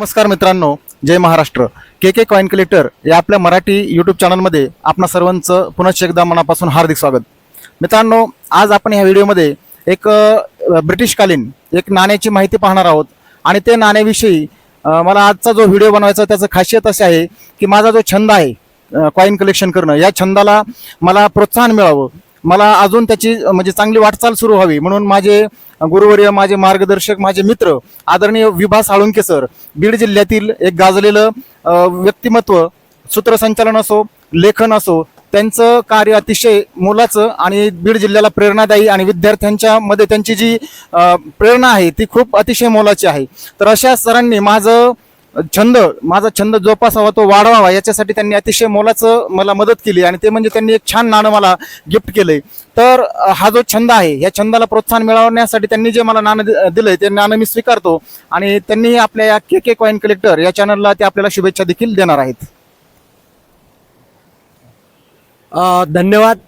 नमस्कार मित्रांनो जय Maharashtra. K K coin collector या आपल्या मराठी यूट्यूब चॅनलमध्ये आपणा सर्वांचं पुनश्च एकदा मनापासून हार्दिक स्वागत. मित्रांनो आज आपण ह्या व्हिडिओमध्ये एक ब्रिटिशकालीन एक नाण्याची माहिती पाहणार आहोत आणि ते नाण्याविषयी मला आजचा जो व्हिडिओ बनवायचा त्याचं खासियत असे आहे की माझा जो छंद आहे कॉईन कलेक्शन करणं या छंदाला मला प्रोत्साहन मिळावं. मला अजून त्याची म्हणजे चांगली वाटचाल सुरू व्हावी म्हणून माझे गुरुवर्य माझे मार्गदर्शक माझे मित्र आदरणीय विभा साळुंके सर बीड जिल्ह्यातील एक गाजलेलं व्यक्तिमत्व सूत्रसंचालन असो लेखन असो त्यांचं कार्य अतिशय मोलाचं आणि बीड जिल्ह्याला प्रेरणादायी आणि विद्यार्थ्यांच्या मध्ये त्यांची जी प्रेरणा आहे ती खूप अतिशय मोलाची आहे. तर अशा सरांनी माझं छंद माझा छंद जोपासावा तो वाढवावा याच्यासाठी त्यांनी अतिशय मोलाचं मला मदत केली आणि ते म्हणजे त्यांनी एक छान नाणं मला गिफ्ट केलंय. तर हा जो छंद आहे या छंदाला प्रोत्साहन मिळवण्यासाठी त्यांनी जे मला नाणं दिलंय ते नाणं मी स्वीकारतो आणि त्यांनी आपल्या या के के कॉईन कलेक्टर या चॅनलला ते आपल्याला शुभेच्छा देखील देणार आहेत. धन्यवाद.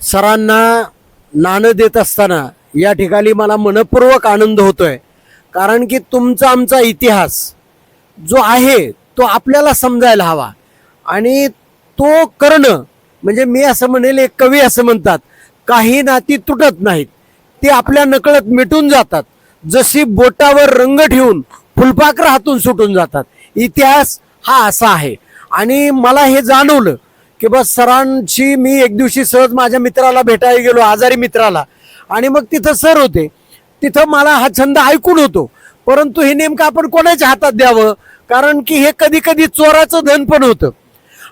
सरांना नाणं देत असताना या ठिकाणी मला मनपूर्वक आनंद होतोय. कारण की तुमचा आमचा इतिहास जो आहे तो आपल्याला समजायला हवा. आणि तो करणं म्हणजे मी असं म्हणेल एक कवी असं म्हणतात काही नाती तुटत नाहीत. ते आपल्या नकळत मिटून जातात. जशी बोटावर रंग ठेवून फुलपाखर हातून सुटून जातात. इतिहास हा असा आहे. आणि मला हे जाणवलं की बस सरांशी मी एक दिवशी सहज माझ्या मित्राला भेटायला गेलो आजारी मित्राला. आणि मग तिथं सर होते. तिथं मला हा छंद ऐकून होतो. परंतु हे नेमकं आपण कोणाच्या हातात द्यावं? कारण की हे कधी कधी चोराचं धन पण होतं.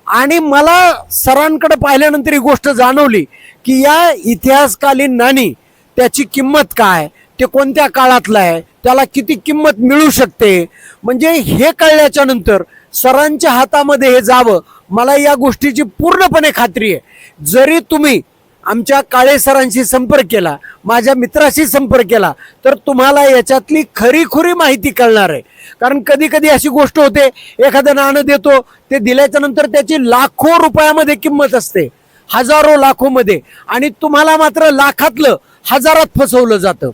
आणि मला सरांकडे पाहिल्यानंतर ही गोष्ट जाणवली की या इतिहासकालीन नाणी त्याची किंमत काय? ते कोणत्या काळातलं आहे? त्याला किती किंमत मिळू शकते? म्हणजे हे कळल्याच्या नंतर सरांच्या हातामध्ये हे जावं. मला या गोष्टीची पूर्णपणे खात्री आहे. जरी तुम्ही आमच्या काळे सरांशी संपर्क केला माझ्या मित्राशी संपर्क केला तर तुम्हाला याच्यातली खरीखुरी माहिती कळणार आहे. कारण कधी कधी अशी गोष्ट होते एखादं नाणं देतो ते दिल्याच्या नंतर त्याची लाखो रुपयामध्ये किंमत असते हजारो लाखोमध्ये आणि तुम्हाला मात्र लाखातलं हजारात फसवलं जातं.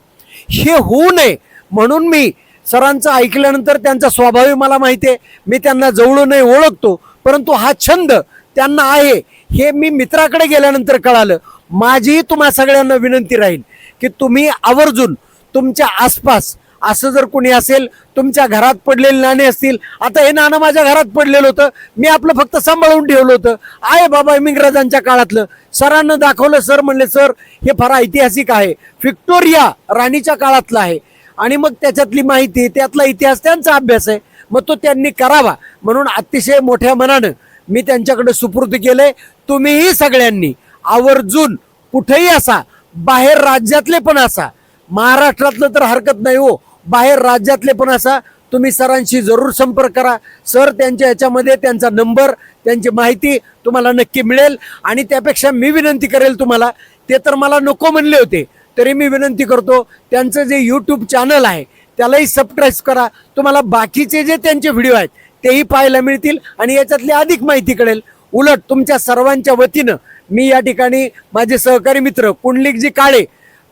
हे होऊ नये. म्हणून मी सरांचं ऐकल्यानंतर त्यांचा स्वभावही मला माहिती आहे. मी त्यांना जवळूनही ओळखतो परंतु हा छंद त्यांना आहे. हे मी मित्राकडे गेल्यानंतर कळालं. माझी तुम्हा सगळ्यांना विनंती राहील की तुम्ही आवर्जून तुमच्या आसपास असं जर कोणी असेल तुमच्या घरात पडलेले नाणे असतील आता हे नाणं माझ्या घरात पडलेलं होतं मी आपलं फक्त सांभाळून ठेवलं होतं. आहे बाबा इंग्रजांच्या काळातलं. सरांना दाखवलं सर म्हणले सर हे फार ऐतिहासिक आहे. व्हिक्टोरिया राणीच्या काळातलं आहे. आणि मग त्याच्यातली माहिती त्यातला इतिहास त्यांचा अभ्यास आहे. मग तो त्यांनी करावा. म्हणून अतिशय मोठ्या मनानं मी त्यांच्याकडे सुपूर्द केलंय. तुम्हीही सगळ्यांनी आवर्जून कुठेही असा बाहेर राज्यातले पण असा. महाराष्ट्रातलं तर हरकत नाही हो. बाहेर राज्यातले पण असा. तुम्ही सरांशी जरूर संपर्क करा. सर त्यांच्या याच्यामध्ये त्यांचा नंबर त्यांची माहिती तुम्हाला नक्की मिळेल. आणि त्यापेक्षा मी विनंती करेल तुम्हाला ते तर मला नको म्हणले होते तरी मी विनंती करतो त्यांचं जे यूट्यूब चॅनल आहे त्यालाही सबस्क्राईब करा. तुम्हाला बाकीचे जे त्यांचे व्हिडिओ आहेत तेही पाहायला मिळतील आणि याच्यातली अधिक माहिती कळेल. उलट तुमच्या सर्वांच्या वतीनं मी या ठिकाणी माझे सहकारी मित्र कुंडलिकजी काळे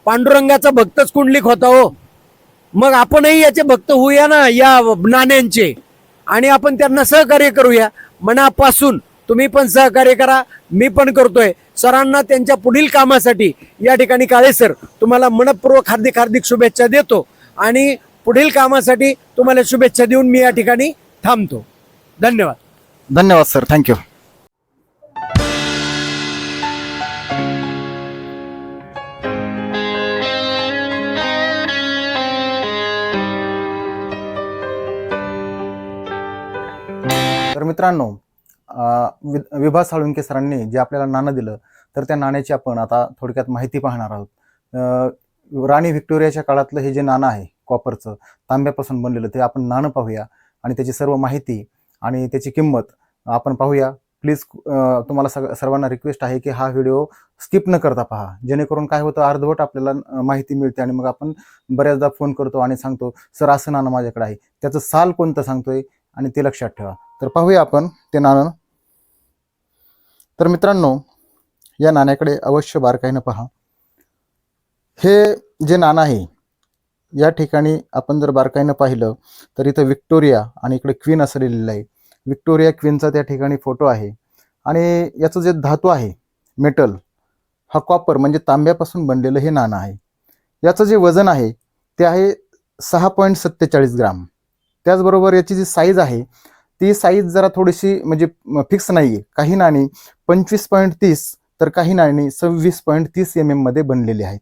पांडुरंगाचा भक्तच कुंडलिक होता हो. मग आपणही याचे भक्त होऊया ना या नाण्यांचे. आणि आपण त्यांना सहकार्य करूया. मनापासून तुम्ही पण सहकार्य करा मी पण करतोय. सरांना त्यांच्या पुढील कामासाठी या ठिकाणी काळे सर तुम्हाला मनपूर्वक हार्दिक हार्दिक शुभेच्छा देतो आणि पुढील कामासाठी तुम्हाला शुभेच्छा देऊन मी या ठिकाणी थांबतो. धन्यवाद. धन्यवाद सर. थँक्यू मित्रांनो अं, विभा साळुंके सरांनी जे आपल्याला नाणं दिलं तर त्या नाण्याची आपण आता थोडक्यात माहिती पाहणार आहोत. राणी व्हिक्टोरियाच्या काळातलं हे जे नाणं आहे कॉपरचं तांब्यापासून बनलेलं ते आपण नाणं पाहूया. आणि त्याची सर्व माहिती आणि त्याची किंमत आपण पाहूया. प्लीज तुम्हाला सग सर्वांना रिक्वेस्ट आहे की हा व्हिडिओ स्किप न करता पहा. जेणेकरून काय होतं अर्धवट आपल्याला माहिती मिळते आणि मग आपण बऱ्याचदा फोन करतो आणि सांगतो सर असं नाणं माझ्याकडे आहे. त्याचं साल कोणतं सांगतोय? आणि ते लक्षात ठेवा. तर पाहूया आपण ते नाणं. तर मित्रांनो या नाण्याकडे अवश्य बारकाईनं पहा. हे जे नाणं आहे या ठिकाणी आपण जर बारकाईनं पाहिलं तर इथं विक्टोरिया आणि इकडे क्वीन असं लिहिलेलं आहे. विक्टोरिया क्वीनचा त्या ठिकाणी फोटो आहे. आणि याचं जे धातू आहे मेटल हा कॉपर म्हणजे तांब्यापासून बनलेलं हे नाणं आहे. याचं जे वजन आहे ते आहे सहा पॉईंट सत्तेचाळीस ग्राम. त्याचबरोबर याची जी साईज आहे ती साईज जरा थोडीशी म्हणजे फिक्स नाही आहे काही नाणी पंचवीस पॉईंट तीस तर काही नाणी सव्वीस पॉईंट तीस एम एममध्ये बनलेली आहेत.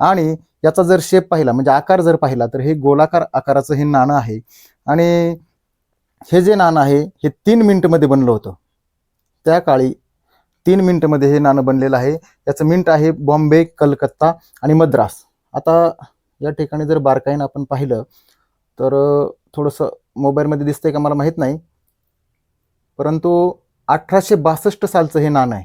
आणि याचा जर शेप पाहिला म्हणजे आकार जर पाहिला तर हे गोलाकार आकाराचं हे नाणं आहे. आणि हे जे नाणं आहे हे तीन मिनिटमध्ये बनलं होतं. त्या काळी तीन मिनिटमध्ये हे नाणं बनलेलं आहे. याचं मिंट आहे बॉम्बे कलकत्ता आणि मद्रास. आता या ठिकाणी जर बारकाईनं आपण पाहिलं तर थोडंसं मोबाईलमध्ये दिसतंय का मला माहीत नाही. परंतु अठराशे बासष्ट सालचं हे नाणं आहे.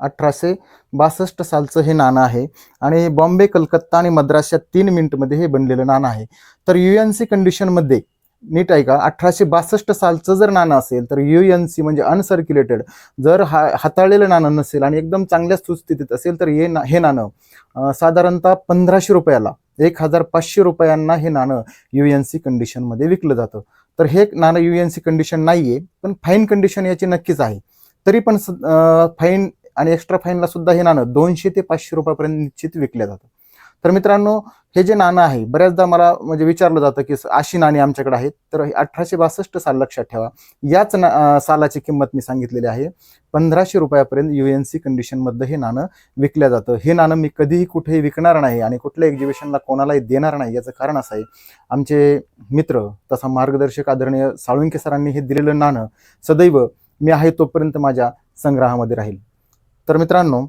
अठराशे बासष्ट सालचं हे नाणं आहे आणि बॉम्बे कलकत्ता आणि मद्रास या तीन मिनिटमध्ये हे बनलेलं नाणं आहे. तर यू एन सी कंडिशनमध्ये नीट आहे का अठराशे बासष्ट सालचं जर नाणं असेल तर यू एन सी म्हणजे अनसर्क्युलेटेड जर हा हाताळलेलं नाणं नसेल आणि एकदम चांगल्या सुस्थितीत असेल तर हे ना हे नाणं साधारणतः पंधराशे रुपयाला एक हजार पाचशे रुपयांना हे नाणं यू एन सी कंडिशनमध्ये विकलं जातं. तर हे नाणं यू एन सी कंडिशन नाही आहे पण फाईन कंडिशन याची नक्कीच आहे. तरी पण फाईन आणि एक्स्ट्रा फाईनला सुद्धा हे नाणं दोनशे ते पाचशे रुपयापर्यंत निश्चित विकलं जातं. तर मित्रांनो हे जे नाणं आहे बऱ्याचदा मला म्हणजे विचारलं जातं की अशी नाणी आमच्याकडे आहेत तर अठराशे बासष्ट साल लक्षात ठेवा. याच ना सालाची किंमत मी सांगितलेली आहे. पंधराशे रुपयापर्यंत यू एन सी कंडिशनमध्ये हे नाणं विकलं जातं. हे नाणं मी कधीही कुठेही विकणार नाही आणि कुठल्या एक्झिबिशनला कोणालाही देणार नाही याचं कारण असं आहे. आमचे मित्र तसा मार्गदर्शक आदरणीय साळुंके सरांनी हे दिलेलं नाणं सदैव मी आहे तोपर्यंत माझ्या संग्रहामध्ये राहील. तर मित्रांनो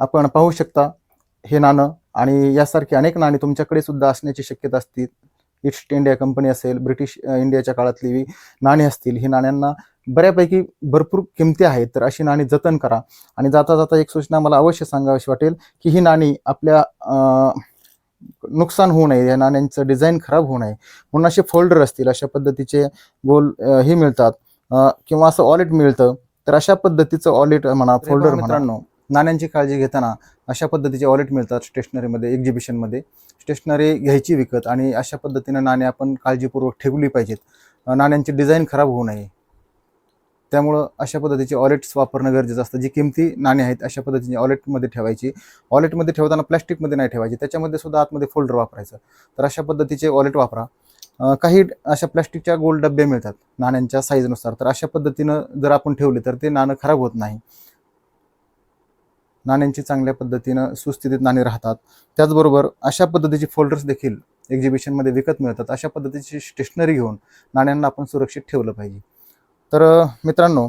आपण पाहू शकता हे नाणं आणि यासारखी अनेक नाणी तुमच्याकडे सुद्धा असण्याची शक्यता असते. ईस्ट इंडिया कंपनी असेल ब्रिटिश इंडियाच्या काळातली नाणी असतील ही नाण्यांना बऱ्यापैकी भरपूर किमती आहेत तर अशी नाणी जतन करा. आणि जाता जाता एक सूचना मला अवश्य सांगावीशी वाटेल की ही नाणी आपल्या नुकसान होऊ नये या नाण्यांचं डिझाईन खराब होऊ नये. म्हणून असे फोल्डर असतील अशा पद्धतीचे गोल हे मिळतात. किंवा असं वॉलेट मिळतं तर अशा पद्धतीचं वॉलेट म्हणा फोल्डर मित्रांनो नाण्यांची काळजी घेताना अशा पद्धतीचे वॉलेट मिळतात स्टेशनरीमध्ये एक्झिबिशनमध्ये स्टेशनरी घ्यायची विकत आणि अशा पद्धतीनं नाणी आपण काळजीपूर्वक ठेवली पाहिजेत. नाण्यांची डिझाईन खराब होऊ नये. त्यामुळं अशा पद्धतीचे वॉलेट्स वापरणं गरजेचं असतं. जी किमती नाणी आहेत अशा पद्धतीने वॉलेटमध्ये ठेवायची. वॉलेटमध्ये ठेवताना प्लॅस्टिकमध्ये नाही ठेवायची. त्याच्यामध्ये सुद्धा आतमध्ये फोल्डर वापरायचं. तर अशा पद्धतीचे वॉलेट वापरा. काही अशा प्लॅस्टिकच्या गोल डबे मिळतात नाण्यांच्या साईजनुसार तर अशा पद्धतीनं जर आपण ठेवले तर ते नाणं खराब होत नाही. नाण्यांची चांगल्या पद्धतीनं सुस्थितीत नाणी राहतात. त्याचबरोबर अशा पद्धतीचे फोल्डर्स देखील एक्झिबिशनमध्ये विकत मिळतात. अशा पद्धतीची स्टेशनरी घेऊन नाण्यांना आपण सुरक्षित ठेवलं पाहिजे. तर मित्रांनो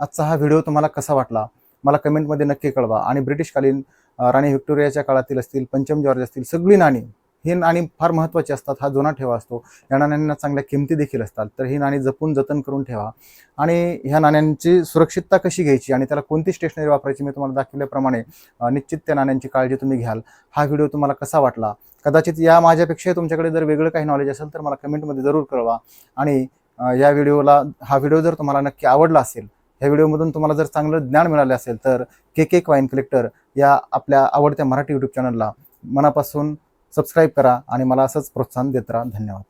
आजचा हा व्हिडिओ तुम्हाला कसा वाटला? मला कमेंटमध्ये नक्की कळवा. आणि ब्रिटिशकालीन राणी व्हिक्टोरियाच्या काळातील असतील पंचम जॉर्ज असतील सगळी नाणी ही नाणी फार महत्त्वाची असतात. हा जुना ठेवा असतो. या नाण्यांना चांगल्या किमती देखील असतात. तर ही नाणी जपून जतन करून ठेवा. आणि ह्या नाण्यांची सुरक्षितता कशी घ्यायची आणि त्याला कोणती स्टेशनरी वापरायची मी तुम्हाला दाखवल्याप्रमाणे निश्चित त्या नाण्यांची काळजी तुम्ही घ्याल. हा व्हिडिओ तुम्हाला कसा वाटला? कदाचित या माझ्यापेक्षा तुमच्याकडे जर वेगळं काही नॉलेज असेल तर मला कमेंटमध्ये जरूर कळवा. आणि या व्हिडिओला हा व्हिडिओ जर तुम्हाला नक्की आवडला असेल ह्या व्हिडिओमधून तुम्हाला जर चांगलं ज्ञान मिळालं असेल तर के के क्वाईन कलेक्टर या आपल्या आवडत्या मराठी यूट्यूब चॅनलला मनापासून सबस्क्राईब करा आणि मला असंच प्रोत्साहन देत राहा. धन्यवाद.